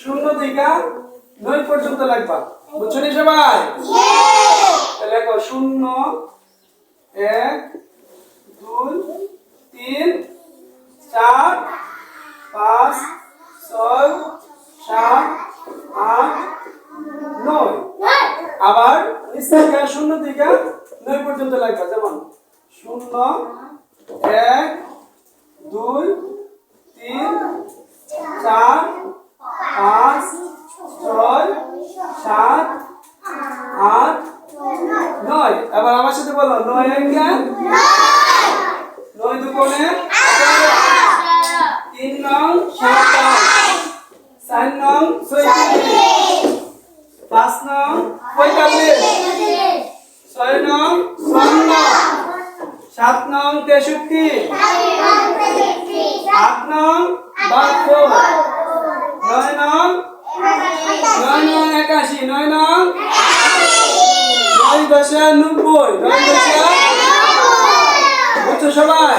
শূন্য থেকে নয় পর্যন্ত লাগবা। বুঝছ নি সবাই? লেখো শূন্য এক দুই তিন চার পাঁচ ছয় সাত আট নয়। আবার নিচ থেকে শূন্য থেকে নয় পর্যন্ত লাগবে যেমন শূন্য এক দুই তিন চার পাঁচ ছয় সাত আট নয় এবার আমার সাথে বলো নয় একে নয় দুগুণে তিন নং সাতাশ চার নং ছয়ত্রিশ পাঁচ নং পঁয়তাল্লিশ। ছয় নং চন্ন সাত নং তেষট্টি। আট নং বাহাত্তর। নয় নং নয় নং একাশি। নয় নং নয় দশা নব্বই নয় দশা বুঝছ সবাই?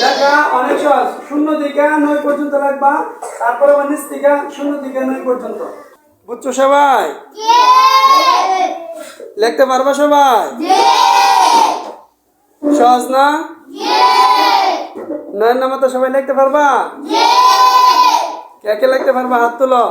লেখা অনেক সহজ। শূন্য থেকে নয় পর্যন্ত রাখবা তারপরে আবার নিচ থেকে শূন্য থেকে নয় পর্যন্ত। বুঝছ সবাই? লিখতে পারবা সবাই? সহজ না? নয়ের নামে তো সবাই লিখতে পারবা? কে কে লিখতে পারবা? হাত তুলো।